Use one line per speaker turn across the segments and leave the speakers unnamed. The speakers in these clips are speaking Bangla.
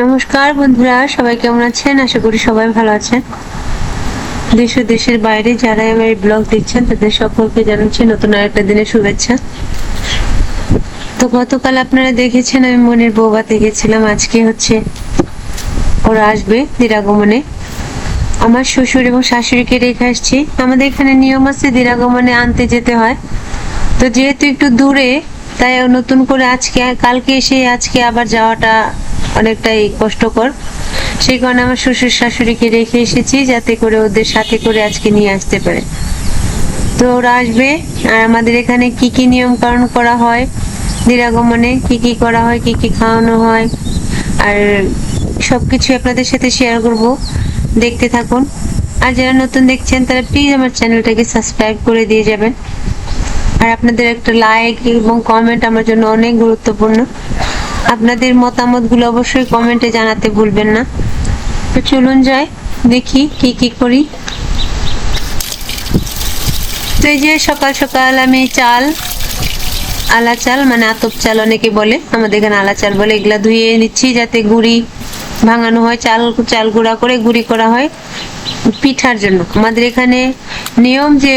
নমস্কার বন্ধুরা, সবাই কেমন আছেন? আশা করি সবাই ভালো আছেন। দেশ ও দেশের বাইরে যারা আমার ব্লগ দেখছেন, তাদের সকলকে জানাচ্ছি নতুন আরেকটা দিনের শুভেচ্ছা। তো গতকাল আপনারা দেখেছেন, আমি মনের বৌবাতে গেছিলাম। আজকে হচ্ছে ওরা আসবে দিরাগমনে আমার শ্বশুর এবং শাশুড়িকে রেখে আসছি। আমাদের এখানে নিয়ম আছে দিরাগমনে আনতে যেতে হয়। তো যেহেতু একটু দূরে তাই নতুন করে আজকে, কালকে এসে আজকে আবার যাওয়াটা অনেকটাই কষ্টকর। সেই কারণে আমার শ্বশুর শাশুড়িকে রেখে এসেছি যাতে করে ওদের সাথে করে আজকে নিয়ে আসতে পারে। তো ওরা আসবে, আর আমাদের এখানে কি কি নিয়ম কানুন করা হয়, নিরাগমনে কি কি করা হয়, কি কি খাওয়ানো হয়, আর সবকিছু আপনাদের সাথে শেয়ার করব। দেখতে থাকুন। আর যারা নতুন দেখছেন, তারা প্লিজ আমার চ্যানেলটাকে সাবস্ক্রাইব করে দিয়ে যাবেন। আর আপনাদের একটা লাইক এবং কমেন্ট আমার জন্য অনেক গুরুত্বপূর্ণ। আপনাদের মতামতগুলো অবশ্যই কমেন্টে জানাতে ভুলবেন না। তো চলুন যাই, দেখি কি কি করি। তো এই যে সকাল সকাল আমি চাল, আলা চাল মানে আতপ চাল অনেকে বলে, আমাদের এখানে আলা চাল বলে, এগুলা ধুয়ে নিচ্ছি যাতে গুড়ি ভাঙানো হয়, চাল চাল গুঁড়া করে গুড়ি করা হয়। পিঠার জন্য। আমাদের এখানে নিয়ম যে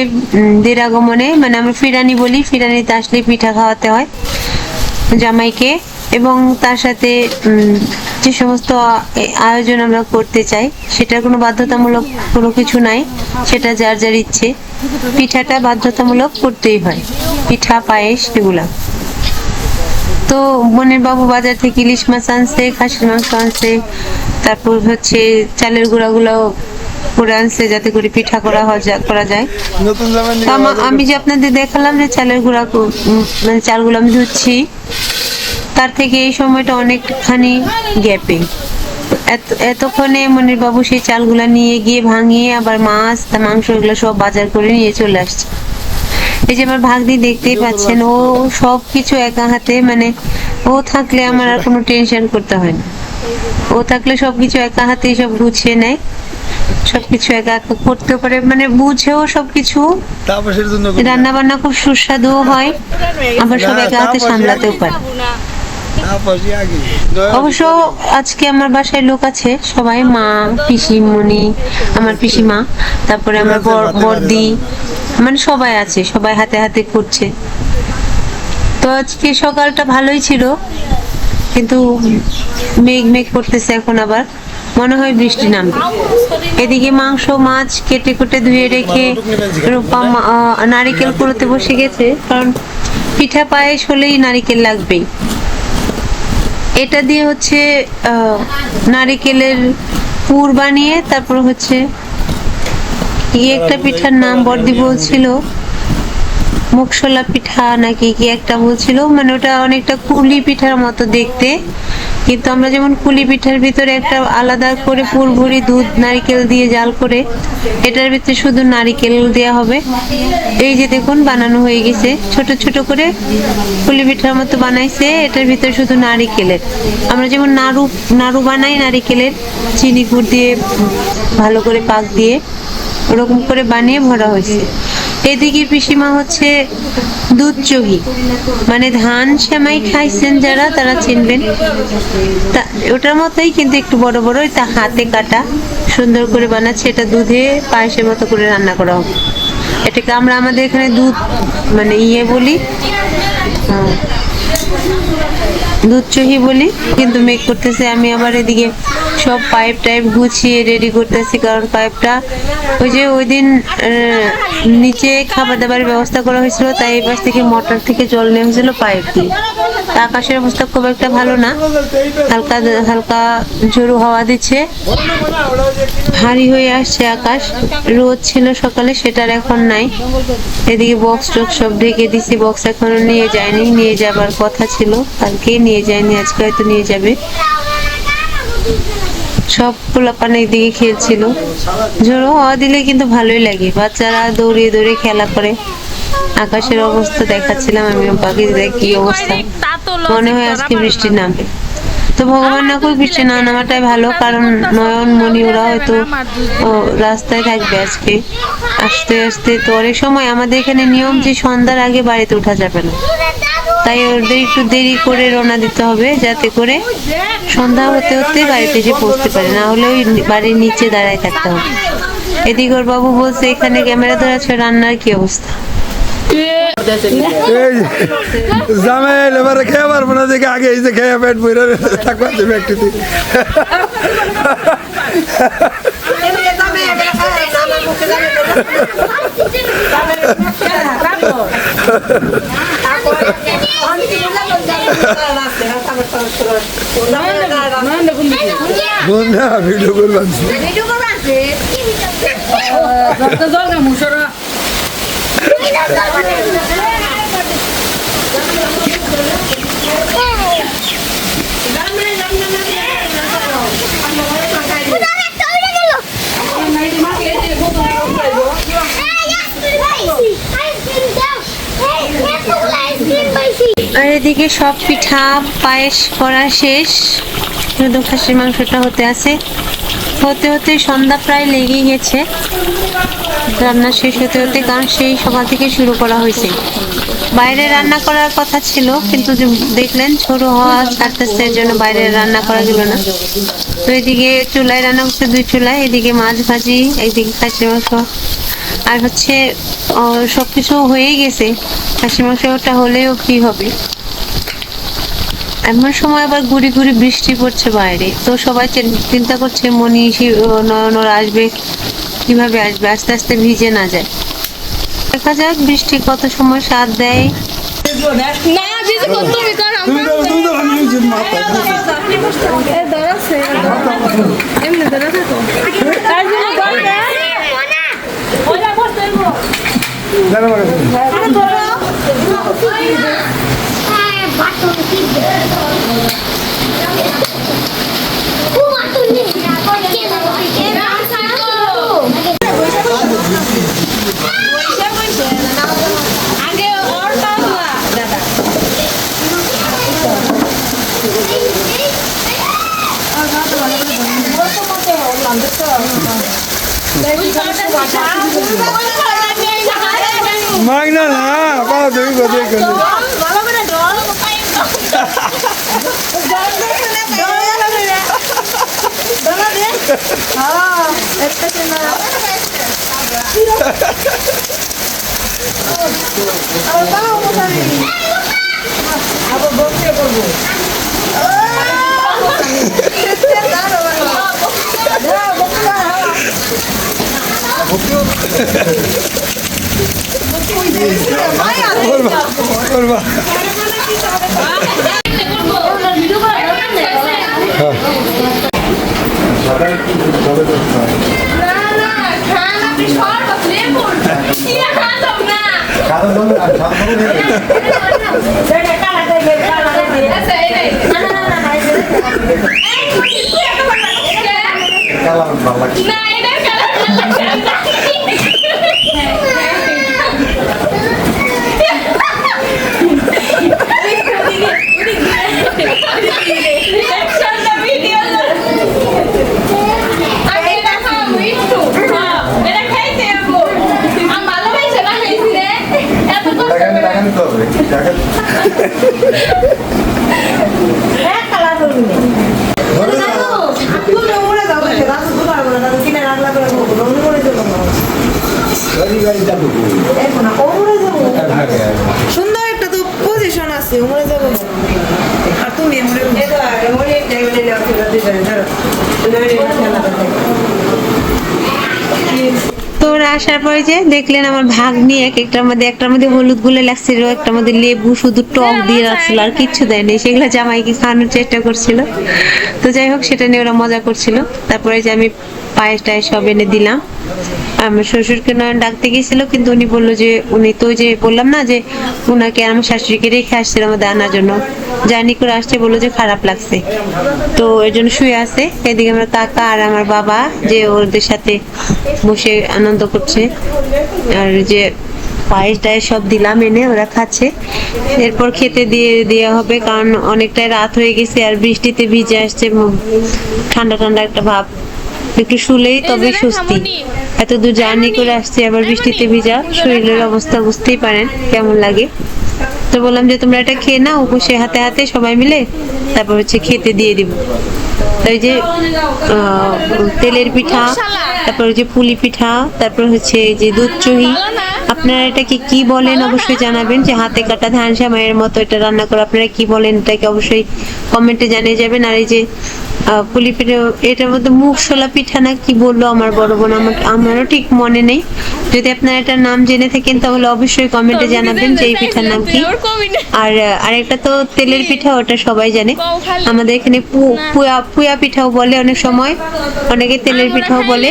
দেরাগমনে মানে আমরা ফিরানি বলি, ফিরানিতে আসলে পিঠা খাওয়াতে হয় জামাইকে এবং তার সাথে যে সমস্ত আয়োজন আমরা করতে চাই, সেটার কোনো বাধ্যতামূলক কোনো কিছু নাই, সেটা যার যার ইচ্ছে। পিঠাটা বাধ্যতামূলক করতেই হয়, পিঠা, পায়েস এগুলা। তো বোনের বাবু বাজার থেকে ইলিশ মাছ আনছে, খাসির মাংস আনছে, তারপর হচ্ছে চালের গুঁড়াগুলো করে আনছে যাতে করে পিঠা করা হয় যা- করা যায়। আমা- যে আপনাদের দেখালাম যে চালের গুঁড়া মানে চালগুলো আমি ধুচ্ছি তার থেকে এই সময়টা অনেকখানি গ্যাপে। এত- এতক্ষণে মনির বাবু সেই চালগুলা নিয়ে গিয়ে ভাঙিয়ে আবার মাছ তা মাংস এগুলো সব বাজার করে নিয়ে চলে আসছে। এই যে আমার ভাগ্নি দেখতেই পাচ্ছেন ও সব কিছু একা হাতে মানে ও থাকলে আমার আর কোনো টেনশন করতে হয় না। ও থাকলে সবকিছু একা হাতে সব গুছিয়ে নেয়। সবকিছু একা একা করতে পারে মানে বুঝেও সবকিছু।
তাপসের জন্য
রান্না বান্না খুব সুস্বাদুও হয় আবার সব একা হাতে সামলাতেও পারে। অবশ্য আজকে আমার বাসায় লোক আছে সবাই মা পিসিমণি আমার পিসিমা তারপরে আমার বর- বর্দি মানে সবাই আছে সবাই হাতে হাতে করছে। তো আজকে সকালটা ভালোই ছিল কিন্তু মেঘ মেঘ করতেছে এখন আবার। মনে হয় বৃষ্টি নামবে। এদিকে মাংস, মাছ কেটে কুটে ধুয়ে রেখে রূপা নারিকেল কুড়োতে বসে গেছে, কারণ পিঠা পায়েস হলেই নারিকেল লাগবেই। এটা দিয়ে হচ্ছে নারিকেলের পুর বানিয়ে, তারপর হচ্ছে কি একটা পিঠার নাম বর্দি বলছিল মুখশোলা পিঠা নাকি কি একটা বলছিল মানে ওটা অনেকটা কুলি পিঠার মতো দেখতে। কিন্তু আমরা যেমন কুলি পিঠার ভিতরে একটা আলাদা করে পুর ভরি দুধ, নারকেল দিয়ে জাল করে, এটার ভিতরে শুধু নারকেল দেওয়া হবে। এই যে দেখুন, বানানো হয়ে গেছে। ছোট ছোট করে কুলি পিঠার মতো বানাইছে, এটার ভিতরে শুধু নারিকেলের। আমরা যেমন নাড়ু নাড়ু বানাই নারিকেলের, চিনি গুড় দিয়ে ভালো করে পাক দিয়ে, ওরকম করে বানিয়ে ভরা হয়েছে। এদিকে পিসিমা হচ্ছে দুধ চহি মানে ধান সেমাই খাইছেন যারা, তারা চিনবেন। তা ওটার মতোই কিন্তু একটু বড় বড় তা হাতে কাটা, সুন্দর করে বানাচ্ছে। এটা দুধে পায়েসের মতো করে রান্না করা হবে। এটাকে আমরা আমাদের এখানে দুধ মানে ইয়ে বলি দুধ চহি বলি, কিন্তু মেক করতেছে আমি আবার এদিকে সব পাইপ টাইপ গুছিয়ে রেডি করতেছি, কারণ পাইপটা ওই যে ওই দিন নিচে খাবার দাবারের ব্যবস্থা করা হয়েছিল, তাই এই পাশ থেকে মোটর থেকে জল নেমেছিল পাইপ দিয়ে। আকাশের অবস্থা খুব একটা ভালো না। হালকা হালকা ঝোড়ো হাওয়া দিচ্ছে। ভারী হয়ে আসছে আকাশ। রোদ ছিল সকালে, সেটার এখন নাই। এদিকে বক্স টক্স সব ঢেকে দিছি বক্স এখনও নিয়ে যায়নি, নিয়ে যাবার কথা ছিল কালকে নিয়ে যায়নি, আজকে হয়তো নিয়ে যাবে। সব পোলাপান দিকে খেলছিল। ঝোড়ো হাওয়া দিলে কিন্তু ভালোই লাগে। বাচ্চারা দৌড়িয়ে দৌড়িয়ে খেলা করে। আকাশের অবস্থা দেখাচ্ছিলাম আমি পাখিদের কি অবস্থা। মনে হয় আজকে বৃষ্টি নামবে তো ভগবান না করে বৃষ্টি না নামাটাই ভালো, কারণ নয়ন মনি ওরা হয়তো রাস্তায় থাকবে আজকে। আসতে আসতে তো অনেক সময় আমাদের এখানে নিয়ম যে সন্ধ্যার আগে বাড়িতে ওঠা যাবে না। তাই ওদের একটু দেরি করে রওনা দিতে হবে যাতে করে সন্ধ্যা হতে হতে বাড়িতে এসে পৌঁছতে পারে। না হলে ওই বাড়ির নিচে দাঁড়ায় থাকতে হবে। এদিকে ওর বাবু বলছে এখানে ক্যামেরা ধরে আছে রান্নার কি অবস্থা?
এই জামাই এবারে খেয়ে পারব না দেখে আগে এই যে খেয়ে পেট বইরে থাকব যে ব্যক্তিটি বোন না ভিডিও করলাম
আর এদিকে সব পিঠা পায়েস করা শেষ। শুধু খাসির মাংসটা হতে আছে। হতে হতে সন্ধ্যা প্রায় লেগেই গেছে। রান্না শেষ হতে হতে কারণ সেই সকাল থেকে শুরু করা হয়েছে। বাইরে রান্না করার কথা ছিল কিন্তু দেখলেন ছোট হওয়া ছাড়তেছে এর জন্য বাইরে রান্না করা গেল না। তো এদিকে চুলায় রান্না করছে দুই চুলায় এদিকে মাছ ভাজি এদিকে খাসির মাংস। আর হচ্ছে আহ, সবকিছু হয়েই গেছে। খাসি মাংসটা হলেও কি হবে? এমন সময় আবার গুড়ি গুড়ি বৃষ্টি পড়ছে বাইরে। তো সবাই চিন্তা করছে মনি নয়ন ওরা আসবে কীভাবে আসবে? আস্তে আস্তে ভিজে না যায়। দেখা যাক বৃষ্টি কত সময় সাথ দেয়।
না দিদি তুমি কর
তুমি তো
এমনি তার জন্য ওটা বসতে আগে ওর বাবা দাদা
মাগনা না তুমি কোথায় করলে করবা করবা
না এটা রিঅ্যাকশনটা ভিডিও আমি এটা খাব একটু হ্যাঁ এটা খাইতে যাব আমি ভালোবাসে না খাইছি রে এত কষ্ট করে
সুন্দর একটা তো পজিশন আছে উমরে যাব আর তুমি এমরে
তো ওরা আসার পরে যে দেখলেন আমার ভাগ নিয়ে এক একটার মধ্যে একটার মধ্যে হলুদ গুলে লাগছিল একটার মধ্যে লেবু শুধু টক দিয়ে রাখছিল আর কিচ্ছু দেয়নি। সেগুলো জামাইকে খাওয়ানোর চেষ্টা করছিল। তো যাই হোক সেটা নিয়ে ওরা মজা করছিল। তারপরে যে আমি পায়েস টায়েস সব এনে দিলাম। আমার শ্বশুরকে নয়ন ডাকতে গেছিল কিন্তু উনি বলল যে, উনি তো যে বললাম না যে, উনাকে আমার শাশুড়িকে রেখে আসছিল আমাদের আনার জন্য। জার্নি করে আসছে, বলল যে খারাপ লাগছে। তো এর জন্য শুয়ে আছে। এদিকে আমার কাকা আর আমার বাবা, যে ওদের সাথে বসে আনন্দ করছে। আর যে পায়েস টায়েস সব দিলাম এনে ওরা খাচ্ছে। এরপর খেতে দিয়ে দেওয়া হবে, কারণ অনেকটাই রাত হয়ে গেছে আর বৃষ্টিতে ভিজে আসছে ঠান্ডা ঠান্ডা একটা ভাব। একটু শুলেই তবে স্বস্তি। এত দূর জার্নি করে আসছে আবার বৃষ্টিতে ভিজা। শরীরের অবস্থা বুঝতেই পারেন কেমন লাগে। তো বললাম যে তোমরা এটা খেয়ে নাও বসে হাতে হাতে সবাই মিলে। তারপর হচ্ছে খেতে দিয়ে দিব। এই যে তেলের পিঠা তারপর হচ্ছে পুলি পিঠা তারপর হচ্ছে এই যে দুধ চহি। আপনারা এটাকে কি বলেন অবশ্যই জানাবেন যে হাতে কাটা ধান সামাইয়ের মতো এটা রান্না করে। আপনারা কি বলেন এটাকে অবশ্যই কমেন্টে জানিয়ে যাবেন। আর এই যে পুলি পিঠা এটার মধ্যে মুখ সোলা পিঠা না কি বলল আমার বড় বোন? আমার আমারও ঠিক মনে নেই। যদি আপনারা এটার নাম জেনে থাকেন তাহলে অবশ্যই কমেন্টে জানাবেন যে এই পিঠার নাম কি। আর আরেকটা তো তেলের পিঠা ওটা সবাই জানে। আমাদের এখানে পুয়া পুয়া পিঠাও বলে অনেক সময়। অনেকে তেলের পিঠাও বলে।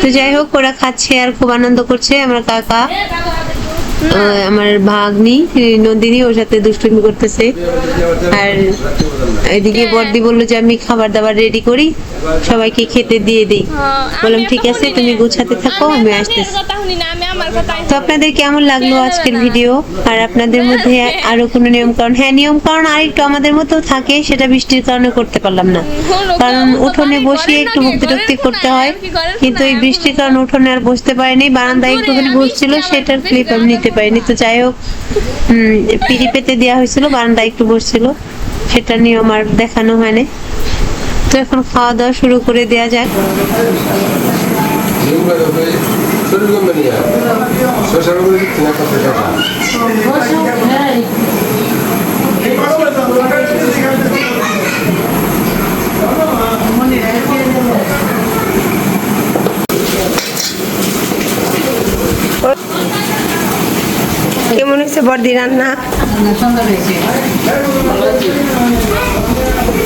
তো যাই হোক ওরা খাচ্ছে আর খুব আনন্দ করছে। আমার কাকা আমার ভাগ্নি নন্দিনী ওর সাথে দুষ্টুমি করতেছে। আর এদিকে বর্দি বলল যে আমি খাবার দাবার রেডি করি সবাইকে খেতে দিয়ে দিই। বললাম ঠিক আছে তুমি গুছাতে থাকো আমি আসতেছি। তো আপনাদের কেমন লাগল আজকের ভিডিও আর আপনাদের মধ্যে আরও কোনো নিয়ম কারণ হ্যাঁ নিয়ম কারণ আরেকটু আমাদের মতো থাকে সেটা বৃষ্টির কারণে করতে পারলাম না। কারণ উঠোনে বসিয়ে একটু মুক্তি টুক্তি করতে হয়। কিন্তু এই বৃষ্টির কারণে উঠোনে আর বসতে পারিনি বারান্দায় একটুখানি বসছিল সেটার ক্লিপ আমি নিতে পারিনি। তো যাই হোক পিড়ি পেতে দেওয়া হয়েছিল বারান্দায় একটু বসছিল সেটা নিয়ম আর দেখানো হয়নি। তো এখন খাওয়া দাওয়া শুরু করে দেওয়া যাক।
শরীর কমবে নিয়ে শশার উপরে তিন একটা টাকা
কেমন হয়েছে বর্দি রান্না?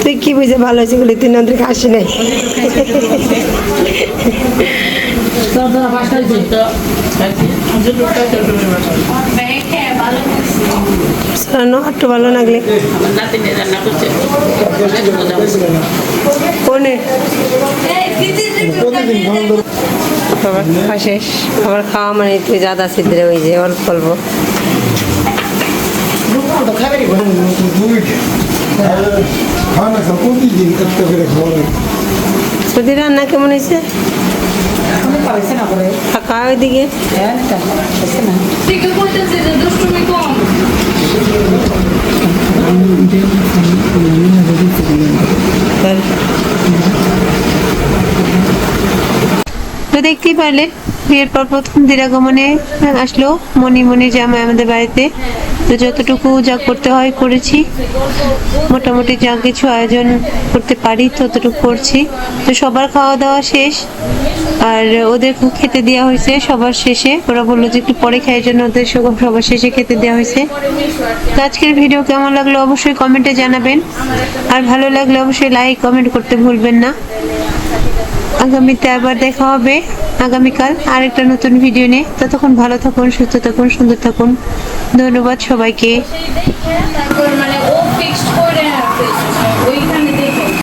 তুই কি বুঝে ভালো হয়েছে বলে নন্দ্রে হাসি নাই? একটু ভালো লাগলে। শেষ। খাবার খাওয়া মানে তুই যাদা সিদ্ধরে ওই যে অল্প অল্প।
একটা
যদি রান্না কেমন হয়েছে?
তো দেখতেই পারলেন বিয়ের পর প্রথম দিরাগমনে আসলো মনি মনি জামাই আমাদের বাড়িতে। তো যতটুকু যা করতে হয় করেছি। মোটামুটি যা কিছু আয়োজন করতে পারি ততটুকু করছি। তো সবার খাওয়া দাওয়া শেষ। আর ওদের খেতে দেওয়া হয়েছে সবার শেষে। ওরা বলল যে একটু পরে খাওয়ার জন্য ওদের সব- সবার শেষে খেতে দেওয়া হয়েছে। তো আজকের ভিডিও কেমন লাগল অবশ্যই কমেন্টে জানাবেন। আর ভালো লাগলে অবশ্যই লাইক, কমেন্ট করতে ভুলবেন না। আগামীতে আবার দেখা হবে। আগামীকাল আর একটা নতুন ভিডিও নিয়ে। ততক্ষণ ভালো থাকুন, সুস্থ থাকুন, সুন্দর থাকুন। ধন্যবাদ সবাইকে।